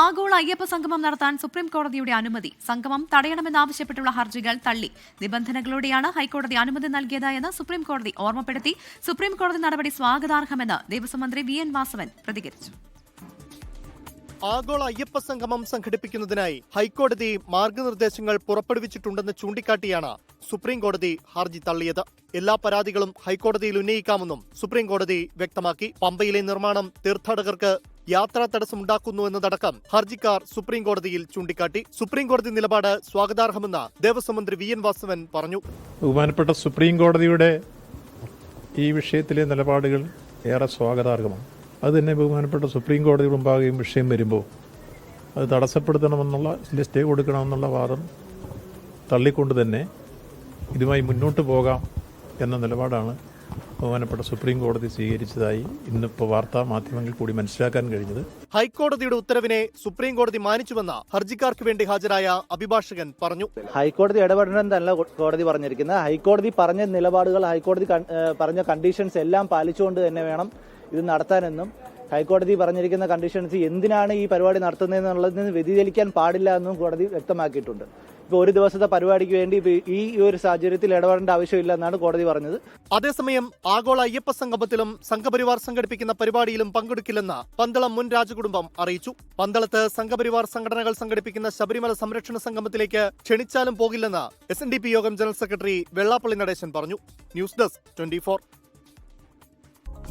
ആഗോള അയ്യപ്പ സംഗമം നടത്താൻ സുപ്രീം കോടതിയുടെ അനുമതി. സംഗമം തടയണമെന്നാവശ്യപ്പെട്ടുള്ള ഹർജികൾ തള്ളി. നിബന്ധനകളോടെയാണ് ഹൈക്കോടതി അനുമതി നൽകിയതായെന്ന് സുപ്രീംകോടതി സുപ്രീം കോടതി ഓർമ്മപ്പെടുത്തി. സുപ്രീം കോടതി നടപടി സ്വാഗതാർഹമെന്ന് ദേവസ്വം മന്ത്രി വി എൻ വാസവൻ പ്രതികരിച്ചു. ആഗോള അയ്യപ്പ സംഗമം സംഘടിപ്പിക്കുന്നതിനായി ഹൈക്കോടതി മാർഗനിർദ്ദേശങ്ങൾ പുറപ്പെടുവിച്ചിട്ടുണ്ടെന്ന് ചൂണ്ടിക്കാട്ടിയാണ് സുപ്രീം കോടതി ഹർജി തള്ളിയത്. എല്ലാ പരാതികളും ഹൈക്കോടതിയിൽ ഉന്നയിക്കാമെന്നും സുപ്രീം കോടതി വ്യക്തമാക്കി. പമ്പയിലെ നിർമ്മാണം തീർത്ഥാടകർക്ക് യാത്രാ തടസ്സമുണ്ടാക്കുന്നു എന്നതടക്കം ഹർജിക്കാർ സുപ്രീം കോടതിയിൽ ചൂണ്ടിക്കാട്ടി. സുപ്രീം കോടതി നിലപാട് സ്വാഗതാർഹമെന്ന് ദേവസ്വം മന്ത്രി വി എൻ വാസവൻ പറഞ്ഞു. ബഹുമാനപ്പെട്ട സുപ്രീം കോടതിയുടെ ഈ വിഷയത്തിലെ നിലപാടുകൾ ഏറെ സ്വാഗതാർഹമാണ്. അത് തന്നെ ബഹുമാനപ്പെട്ട സുപ്രീം കോടതി മുമ്പാകെയും വിഷയം വരുമ്പോൾ അത് തടസ്സപ്പെടുത്തണമെന്നുള്ള സ്റ്റേ കൊടുക്കണമെന്നുള്ള വാദം തള്ളിക്കൊണ്ട് തന്നെ ഇതുമായി മുന്നോട്ട് പോകാം എന്ന നിലപാടാണ് ബഹുമാനപ്പെട്ട സുപ്രീം കോടതി സ്വീകരിച്ചതായി ഇന്നിപ്പോൾ വാർത്താ മാധ്യമങ്ങളിൽ കൂടി മനസ്സിലാക്കാൻ കഴിഞ്ഞത്. ഹൈക്കോടതിയുടെ ഉത്തരവിനെ സുപ്രീം കോടതി മാനിച്ചുവെന്ന ഹർജിക്കാർക്ക് വേണ്ടി ഹാജരായ അഭിഭാഷകൻ പറഞ്ഞു. ഹൈക്കോടതി ഇടപെടണമെന്നല്ല കോടതി പറഞ്ഞിരിക്കുന്നത്. ഹൈക്കോടതി പറഞ്ഞ നിലപാടുകൾ ഹൈക്കോടതി പറഞ്ഞ കണ്ടീഷൻസ് എല്ലാം പാലിച്ചുകൊണ്ട് തന്നെ വേണം ഇത് നടത്താനെന്നും ഹൈക്കോടതി പറഞ്ഞിരിക്കുന്ന കണ്ടീഷൻസ് എന്തിനാണ് ഈ പരിപാടി നടത്തുന്നതെന്നുള്ളതിന് വ്യതിചലിക്കാൻ പാടില്ല എന്നും കോടതി വ്യക്തമാക്കിയിട്ടുണ്ട്. ഇപ്പോൾ ഒരു ദിവസത്തെ പരിപാടിക്ക് വേണ്ടി ഈ ഒരു സാഹചര്യത്തിൽ ഇടപെടേണ്ട ആവശ്യമില്ല എന്നാണ് കോടതി പറഞ്ഞത്. അതേസമയം ആഗോള അയ്യപ്പ സംഗമത്തിലും സംഘപരിവാർ സംഘടിപ്പിക്കുന്ന പരിപാടിയിലും പങ്കെടുക്കില്ലെന്ന് പന്തളം മുൻ രാജകുടുംബം അറിയിച്ചു. പന്തളത്ത് സംഘപരിവാർ സംഘടനകൾ സംഘടിപ്പിക്കുന്ന ശബരിമല സംരക്ഷണ സംഗമത്തിലേക്ക് ക്ഷണിച്ചാലും പോകില്ലെന്ന് എസ് യോഗം ജനറൽ സെക്രട്ടറി വെള്ളാപ്പള്ളി നടേശൻ പറഞ്ഞു. News desk twenty